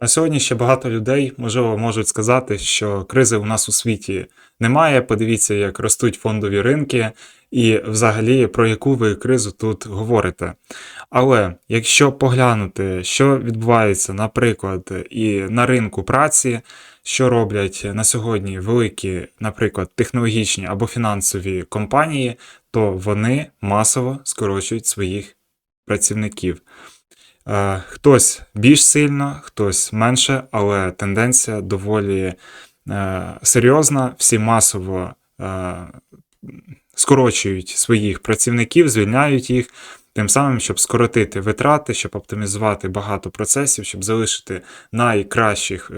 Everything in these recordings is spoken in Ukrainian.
На сьогодні ще багато людей, можливо, можуть сказати, що кризи у нас у світі немає. Подивіться, як ростуть фондові ринки, і взагалі про яку ви кризу тут говорите. Але якщо поглянути, що відбувається, наприклад, і на ринку праці, що роблять на сьогодні великі, наприклад, технологічні або фінансові компанії, то вони масово скорочують своїх працівників. Е, Хтось більш сильно, хтось менше, але тенденція доволі е, серйозна. Всі масово е, скорочують своїх працівників, звільняють їх, тим самим, щоб скоротити витрати, щоб оптимізувати багато процесів, щоб залишити найкращих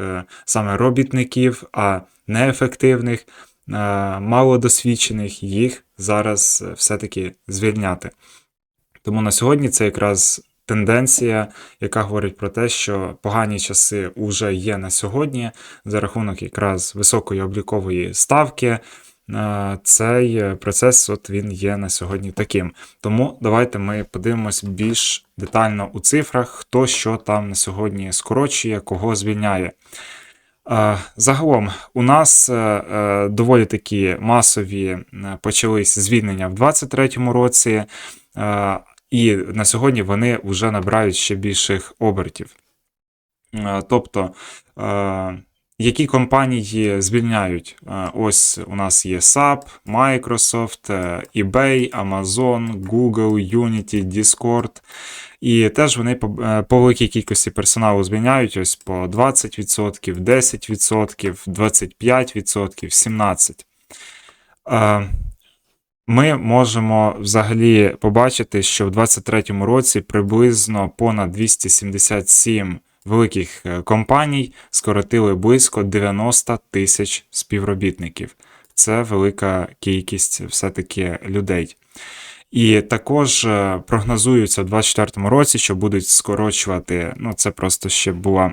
саме робітників, а неефективних, малодосвідчених їх зараз все-таки звільняти. Тому на сьогодні це якраз тенденція, яка говорить про те, що погані часи вже є на сьогодні за рахунок якраз високої облікової ставки. е, Цей процес от він є на сьогодні таким. Тому давайте ми подивимось більш детально у цифрах, хто що там на сьогодні скорочує, кого звільняє. Е, Загалом у нас е, доволі такі масові почались звільнення в 2023 році, і на сьогодні вони вже набирають ще більших обертів. Е, Тобто, е, які компанії звільняють? Е, Ось у нас є SAP, Microsoft, eBay, Amazon, Google, Unity, Discord. І теж вони по великій кількості персоналу звільняють ось по 20%, 10%, 25%, 17%. Ми можемо взагалі побачити, що в 2023 році приблизно понад 277 великих е, компаній скоротили близько 90 тисяч співробітників. Це велика кількість все-таки людей. І також е, прогнозується в 2024 році, що будуть скорочувати. Ну, це просто ще була е,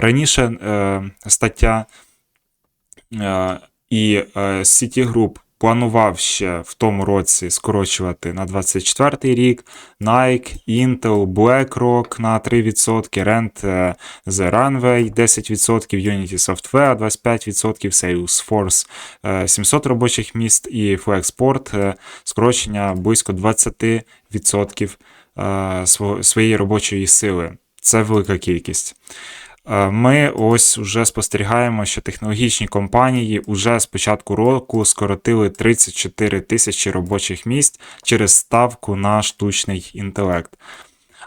раніше е, стаття. Е, І е, Citigroup планував ще в тому році скорочувати на 24 рік Nike, Intel, BlackRock на 3%, Rent е, The Runway 10%, Unity Software 25%, Salesforce е, 700 робочих місць і Flexport е, скорочення близько 20% е, своєї робочої сили. Це велика кількість. Е, Ми ось уже спостерігаємо, що технологічні компанії уже з початку року скоротили 34 тисячі робочих місць через ставку на штучний інтелект.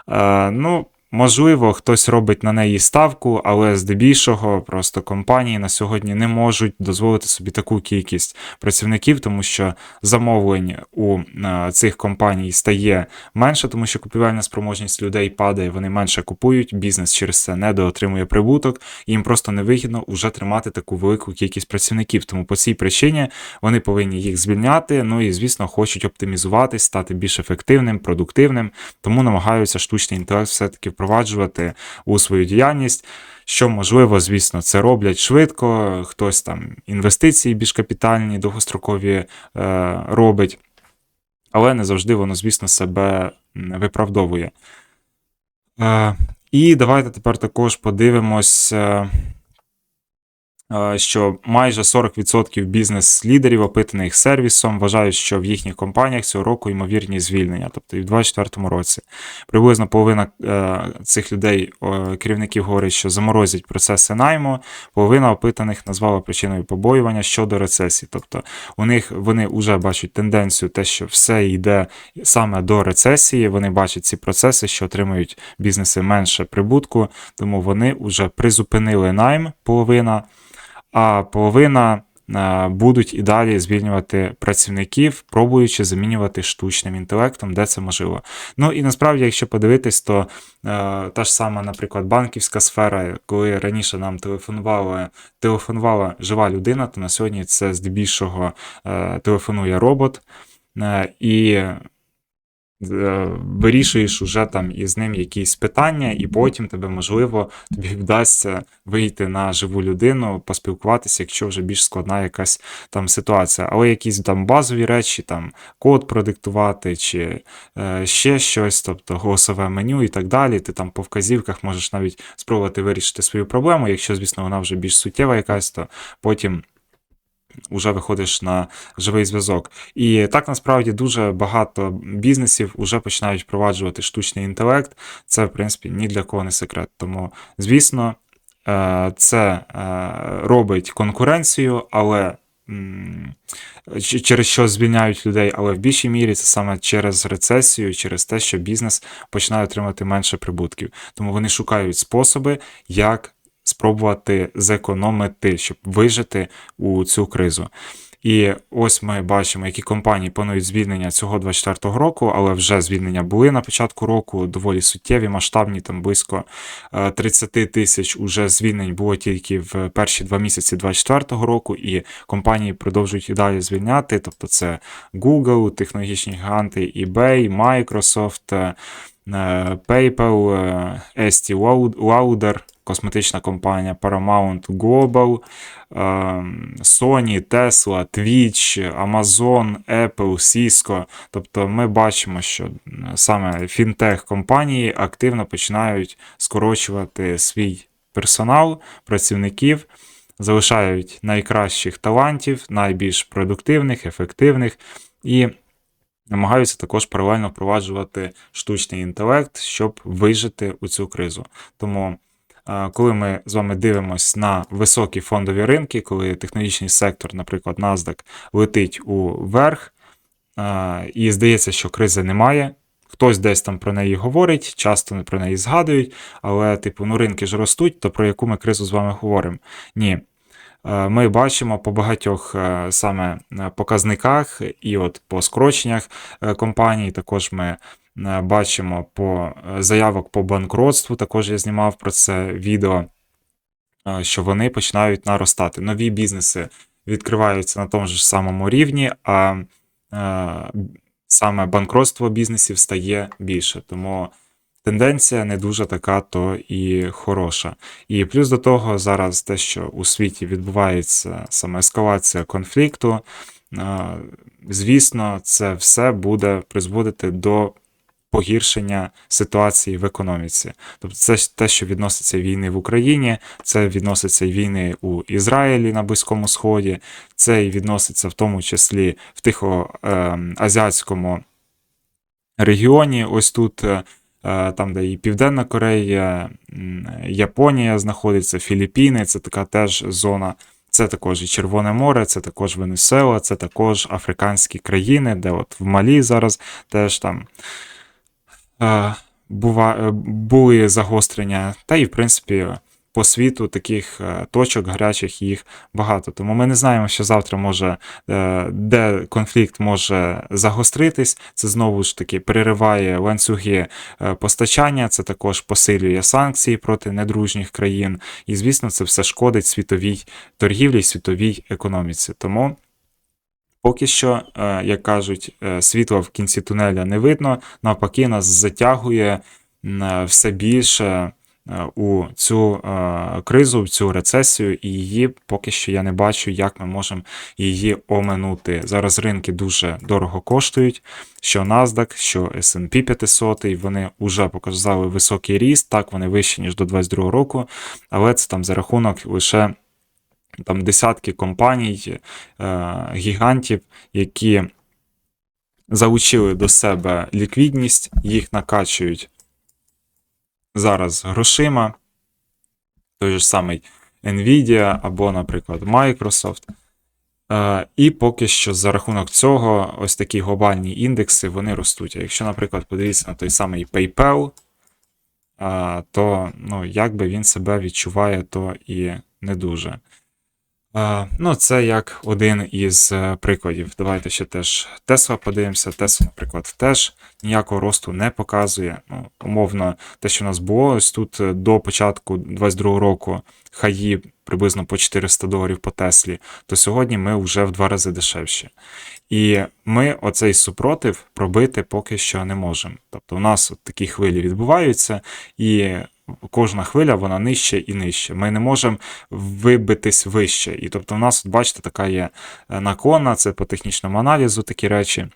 Е, Ну, можливо, хтось робить на неї ставку, але здебільшого просто компанії на сьогодні не можуть дозволити собі таку кількість працівників, тому що замовлень у е, цих компаній стає менше, тому що купівельна спроможність людей падає, вони менше купують, бізнес через це недоотримує прибуток, і їм просто невигідно вже тримати таку велику кількість працівників. Тому по цій причині вони повинні їх звільняти. Ну і звісно, хочуть оптимізуватись, стати більш ефективним, продуктивним, тому намагаються штучний інтелект все-таки впроваджувати у свою діяльність. Що можливо, звісно, це роблять швидко, хтось там інвестиції більш капітальні, довгострокові е, робить, але не завжди воно, звісно, себе виправдовує. Е, і давайте тепер також подивимось, е, що майже 40% бізнес-лідерів, опитаних сервісом, вважають, що в їхніх компаніях цього року ймовірні звільнення, тобто і в 2024 році. Приблизно половина е, цих людей, е, керівників, говорить, що заморозять процеси найму, половина опитаних назвала причиною побоювання щодо рецесії. Тобто у них вони вже бачать тенденцію, те, що все йде саме до рецесії. Вони бачать ці процеси, що отримують бізнеси менше прибутку, тому вони вже призупинили найм половина, а половина. е, Будуть і далі звільнювати працівників, пробуючи замінювати штучним інтелектом, де це можливо. Ну і насправді, якщо подивитись, то е, та ж сама, наприклад, банківська сфера, коли раніше нам телефонувала, телефонувала жива людина, то на сьогодні це здебільшого е, телефонує робот. І вирішуєш уже там із ним якісь питання, і потім тебе, можливо, тобі вдасться вийти на живу людину, поспілкуватися, якщо вже більш складна якась там ситуація. Але якісь там базові речі, там код продиктувати, чи е, ще щось, тобто голосове меню і так далі. Ти там по вказівках можеш навіть спробувати вирішити свою проблему. Якщо, звісно, вона вже більш суттєва якась, то потім. Уже виходиш на живий зв'язок. І так насправді дуже багато бізнесів вже починають впроваджувати штучний інтелект. Це, в принципі, ні для кого не секрет. Тому, звісно, е, це е, робить конкуренцію, але через що звільняють людей, але в більшій мірі це саме через рецесію, через те, що бізнес починає отримати менше прибутків. Тому вони шукають способи, як спробувати зекономити, щоб вижити у цю кризу. І ось ми бачимо, які компанії планують звільнення цього 24-го року, але вже звільнення були на початку року, доволі суттєві, масштабні, там близько е, 30 тисяч уже звільнень було тільки в перші два місяці 24-го року, і компанії продовжують і далі звільняти. Тобто це Google, технологічні гіганти, eBay, Microsoft, е, е, PayPal, е, Estee Lauder, косметична компанія Paramount Global, е, Sony, Tesla, Twitch, Amazon, Apple, Cisco. Тобто ми бачимо, що саме фінтех-компанії активно починають скорочувати свій персонал, працівників, залишають найкращих талантів, найбільш продуктивних, ефективних і намагаються також паралельно впроваджувати штучний інтелект, щоб вижити у цю кризу. Тому коли ми з вами дивимося на високі фондові ринки, коли технологічний сектор, наприклад, NASDAQ, летить уверх, і здається, що кризи немає. Хтось десь там про неї говорить, часто не про неї згадують, але, типу, ну ринки ж ростуть, то про яку ми кризу з вами говоримо? Ні. Ми бачимо по багатьох е, саме е, показниках, і от по скороченнях е, компаній, також ми бачимо по е, заявок по банкротству, також я знімав про це відео, е, що вони починають наростати. Нові бізнеси відкриваються на тому ж самому рівні, а е, саме банкротство бізнесів стає більше. Тому тенденція не дуже така, то і хороша. І плюс до того, зараз те, що у світі відбувається саме ескалація конфлікту, е, звісно, це все буде призводити до погіршення ситуації в економіці. Тобто, це те, що відноситься війни в Україні, це відноситься війни у Ізраїлі на Близькому Сході, це і відноситься в тому числі в Тихоазіатському регіоні. Ось тут. е, е, Там, де і Південна Корея, Японія знаходиться, Філіппіни, це така теж зона. Це також і Червоне море, це також Венесуела, це також африканські країни, де от в Малі зараз теж там бува, е, були загострення. Та і, в принципі, по світу таких е, точок гарячих їх багато. Тому ми не знаємо, що завтра може, е, де конфлікт може загостритись. Це знову ж таки перериває ланцюги е, постачання, це також посилює санкції проти недружніх країн. І, звісно, це все шкодить світовій торгівлі, світовій економіці. Тому. Поки що, е, як кажуть, е, світла в кінці тунеля не видно, навпаки, нас затягує е, все більше у цю кризу, в цю рецесію, і її поки що я не бачу, як ми можемо її оминути. Зараз ринки дуже дорого коштують. Що NASDAQ, що S&P 500, вони вже показали високий ріст, так вони вищі, ніж до 2022 року, але це там за рахунок лише там десятки компаній, е, гігантів, які залучили до себе ліквідність, їх накачують зараз грошима, той ж самий Nvidia або, наприклад, Microsoft. Е, І поки що за рахунок цього ось такі глобальні індекси вони ростуть. А якщо, наприклад, подивитися на той самий PayPal, е, то ну, як би він себе відчуває, то і не дуже. Е, Ну, це як один із е, прикладів. Давайте ще теж Тесла подивимося. Тесла, наприклад, теж ніякого росту не показує. Ну, умовно, те, що у нас було ось тут е, до початку 2022 року хаї приблизно по 400 доларів по Теслі, то сьогодні ми вже в два рази дешевші. І ми оцей супротив пробити поки що не можемо. Тобто у нас от такі хвилі відбуваються, і кожна хвиля вона нижче і нижче. Ми не можемо вибитись вище. І тобто, в нас, бачите, така є накона, наклонна, це по технічному аналізу такі речі.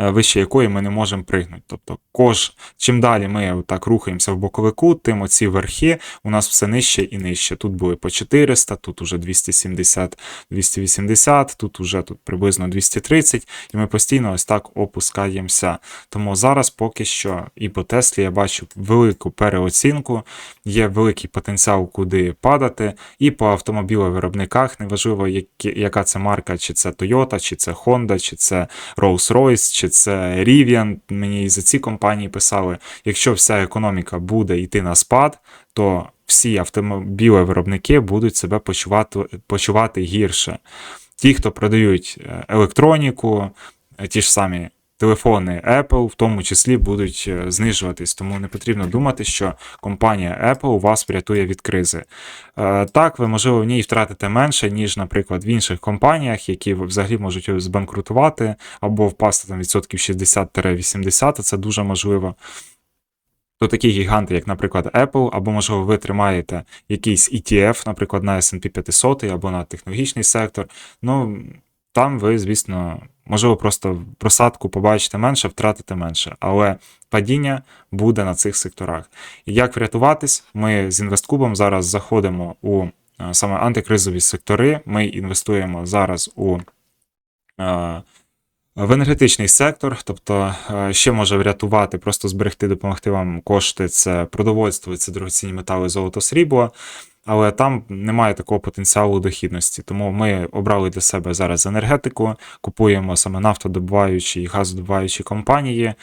Е, Вище якої ми не можемо пригнути. Тобто, кож, чим далі ми так рухаємося в боковику, тим оці верхи у нас все нижче і нижче. Тут були по 400, тут уже 270, 280, тут уже тут приблизно 230, і ми постійно ось так опускаємося. Тому зараз поки що і по Теслі я бачу велику переоцінку, є великий потенціал, куди падати. І по автомобілевиробниках, неважливо, яка це марка, чи це Toyota, чи це Honda, чи це Rolls-Royce, чи це Rivian. Мені і за ці компанії писали, якщо вся економіка буде йти на спад, то всі автомобілевиробники будуть себе почувати, почувати гірше. Ті, хто продають е, електроніку, е, ті ж самі телефони Apple, в тому числі будуть е, знижуватись. Тому не потрібно думати, що компанія Apple вас врятує від кризи. Е, Так, ви можливо в ній втратите менше, ніж, наприклад, в інших компаніях, які взагалі можуть збанкрутувати або впасти там відсотків 60-80, це дуже можливо. То такі гіганти, як, наприклад, Apple, або, можливо, ви тримаєте якийсь ETF, наприклад, на S&P 500 або на технологічний сектор. Ну, там ви, звісно, можливо, просто просадку побачите менше, втратите менше, але падіння буде на цих секторах. І як врятуватись? Ми з інвесткубом зараз заходимо у е, саме антикризові сектори. Ми інвестуємо зараз у. е, в енергетичний сектор, тобто ще може врятувати, просто зберегти, допомогти вам кошти це продовольство, це дорогоцінні метали, золото, срібло. Але там немає такого потенціалу дохідності. Тому ми обрали для себе зараз енергетику, купуємо саме нафтодобуваючі і газодобуваючі компанії,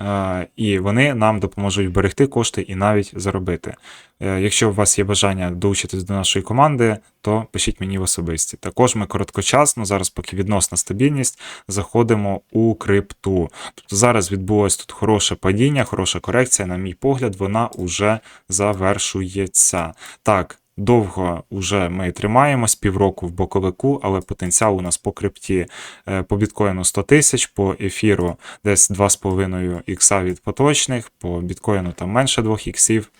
е, і вони нам допоможуть берегти кошти і навіть заробити. Е, Якщо у вас є бажання долучитись до нашої команди, то пишіть мені в особисті. Також ми короткочасно, зараз, поки відносна стабільність, заходимо у крипту. Тобто зараз відбулось тут хороше падіння, хороша корекція, на мій погляд, вона уже завершується. Так. Довго вже ми тримаємось півроку в боковику, але потенціал у нас по крипті е, по біткоїну 100 тисяч, по ефіру десь 2,5 ікса від поточних, по біткоїну там менше 2 іксів,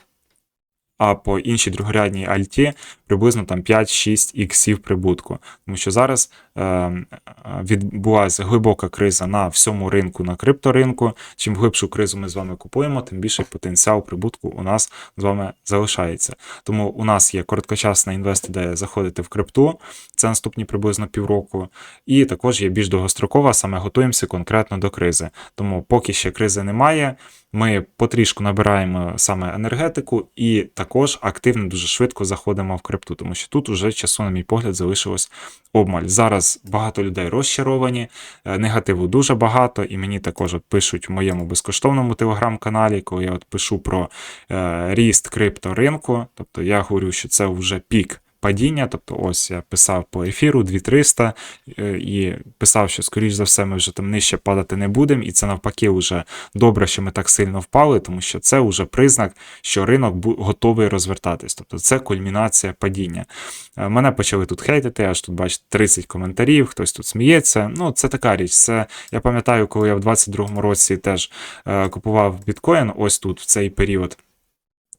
а по іншій другорядній альті приблизно там 5-6 іксів прибутку. Тому що зараз е, відбулася глибока криза на всьому ринку, на крипторинку. Чим глибшу кризу ми з вами купуємо, тим більший потенціал прибутку у нас з вами залишається. Тому у нас є короткочасна інвест, де заходити в крипту, це наступні приблизно півроку. І також є більш довгострокова, саме готуємося конкретно до кризи. Тому поки ще кризи немає. Ми потрішку набираємо саме енергетику і також активно дуже швидко заходимо в крипту, тому що тут уже часу, на мій погляд, залишилось обмаль. Зараз багато людей розчаровані, е, негативу дуже багато, і мені також от пишуть в моєму безкоштовному телеграм-каналі, коли я от пишу про е, ріст крипторинку. Тобто я говорю, що це вже пік. Падіння, тобто ось я писав по ефіру 2300 е, і писав, що, скоріш за все, ми вже там нижче падати не будемо, і це навпаки вже добре, що ми так сильно впали, тому що це вже признак, що ринок готовий розвертатись. Тобто це кульмінація падіння. Е, Мене почали тут хейтити, аж тут бачите 30 коментарів, хтось тут сміється. Ну, це така річ. Це я пам'ятаю, коли я в 22-му році теж е, купував біткоін, ось тут в цей період.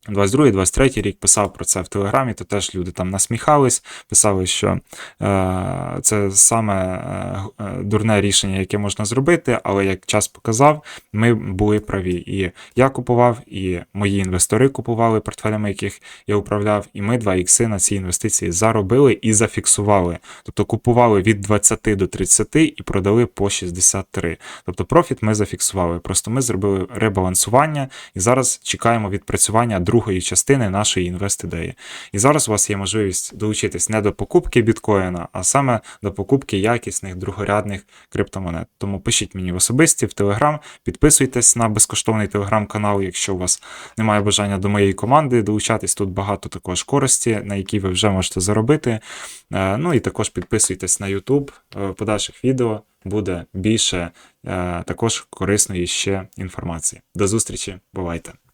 22-23 рік писав про це в Телеграмі, то теж люди там насміхались, писали, що е, це саме е, е, дурне рішення, яке можна зробити, але як час показав, ми були праві. І я купував, і мої інвестори купували портфелями, яких я управляв, і ми 2 ікси на ці інвестиції заробили і зафіксували. Тобто купували від 20 до 30 і продали по 63. Тобто профіт ми зафіксували. Просто ми зробили ребалансування і зараз чекаємо відпрацювання другої частини нашої інвест-ідеї. І зараз у вас є можливість долучитись не до покупки біткоїна, а саме до покупки якісних другорядних криптомонет. Тому пишіть мені в особисті в Телеграм, підписуйтесь на безкоштовний телеграм-канал, якщо у вас немає бажання до моєї команди долучатись. Тут багато також користі, на які ви вже можете заробити. Е, Ну і також підписуйтесь на YouTube. Е, подальших відео буде більше е, також корисної ще інформації. До зустрічі, бувайте!